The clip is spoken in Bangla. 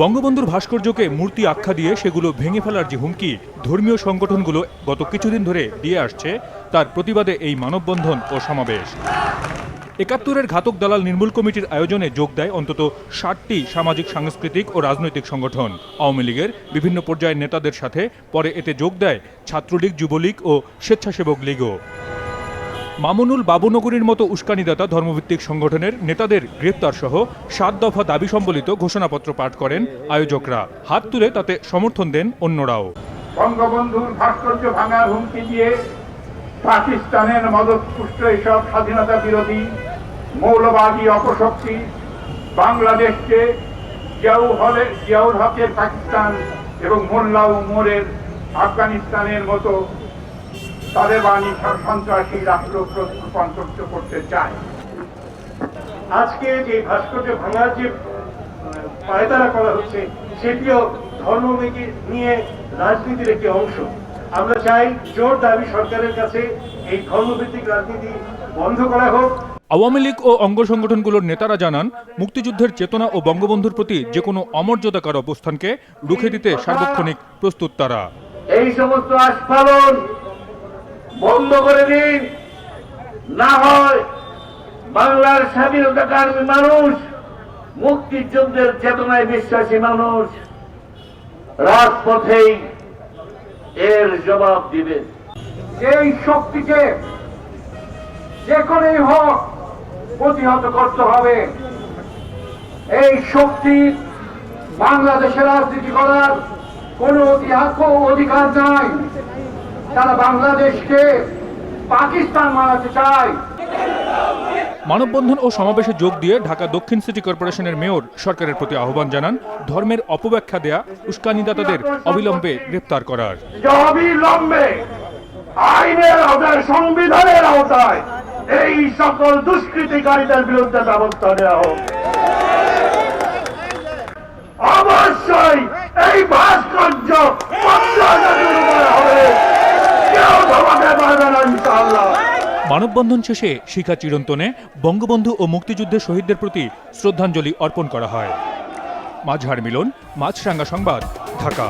বঙ্গবন্ধুর ভাস্কর্যকে মূর্তি আখ্যা দিয়ে সেগুলো ভেঙে ফেলার যে হুমকি ধর্মীয় সংগঠনগুলো গত কিছুদিন ধরে দিয়ে আসছে, তার প্রতিবাদে এই মানববন্ধন ও সমাবেশ। একাত্তরের ঘাতক দালাল নির্মূল কমিটির আয়োজনে যোগ দেয় অন্তত ষাটটি সামাজিক, সাংস্কৃতিক ও রাজনৈতিক সংগঠন। আওয়ামী লীগের বিভিন্ন পর্যায়ের নেতাদের সাথে পরে এতে যোগ দেয় ছাত্রলীগ, যুবলীগ ও স্বেচ্ছাসেবক লীগও। মামুনুল বাবুনগরীর মতো উস্কানিদাতা ধর্মভিত্তিক সংগঠনের নেতাদের গ্রেপ্তার সহ সাত দফা দাবি সম্বলিত ঘোষণাপত্র পাঠ করেন আয়োজকরা। হাত তুলে তাতে সমর্থন দেন অন্যরাও। বঙ্গবন্ধুর ভাস্কর্য ভাঙার হুমকি দিয়ে পাকিস্তানের মদতপুষ্ট এসব স্বাধীনতা বিরোধী মৌলবাদী অপশক্তি বাংলাদেশকে জিয়াউ হলে জিয়াউল হকের পাকিস্তান এবং মোল্লা উমরের আফগানিস্তানের মতো তালেবানি সন্ত্রাসী রাষ্ট্র রূপান্তরিত করতে চায়। আজকে যে ভাস্কর্য ভাঙার যে পায়তারা করা হচ্ছে সেটিও ধর্মকে নিয়ে রাজনীতির একটি অংশ। আমরা চাই জোর দাবি সরকারের কাছে এই ধর্মভিত্তিক রাজনীতি বন্ধ করা হোক। আওয়ামী লীগ ও অঙ্গ সংগঠনগুলোর নেতারা জানান মুক্তিযুদ্ধের চেতনা ও বঙ্গবন্ধুর প্রতি যে কোনো অমর্যাদাকার অবস্থানকে রুখে দিতে সার্বক্ষণিক প্রস্তুত তারা। এই সমস্ত আস্ফালন বন্ধ করে দিন। না হয় বাংলার স্বাধীনতাকামী মানুষ, মুক্তিযুদ্ধের চেতনায় বিশ্বাসী মানুষ রাজপথেই এর জবাব দিবে। এই শক্তিকে যে হোক প্রতিহত করতে হবে। এই শক্তি বাংলাদেশের রাজনীতি করার কোনো অধিকার নাই। তারা বাংলাদেশকে পাকিস্তান বানাতে চায়। মানববন্ধন ও সমাবেশে যোগ দিয়ে ঢাকা দক্ষিণ সিটি কর্পোরেশনের মেয়র সরকারের প্রতি আহ্বান জানান ধর্মের অপব্যাখ্যা দেয়া উস্কানিদাতাদের অবিলম্বে গ্রেপ্তার করার। অবিলম্বে আইনের আওতায় সংবিধানের আওতায় এই সকল দুষ্কৃতিকারীদের বিরুদ্ধে ব্যবস্থা নেওয়া হোক। অবশ্যই এই ভাস্কর্য পঞ্চায়েতের উপরে হবে কেউ ধমাতে পারবে না ইনশাআল্লাহ মানববন্ধন শেষে শিখা চিরন্তনে বঙ্গবন্ধু ও মুক্তিযুদ্ধের শহীদদের প্রতি শ্রদ্ধাঞ্জলি অর্পণ করা হয়। মাঝহার মিলন, মাছরাঙ্গা সংবাদ, ঢাকা।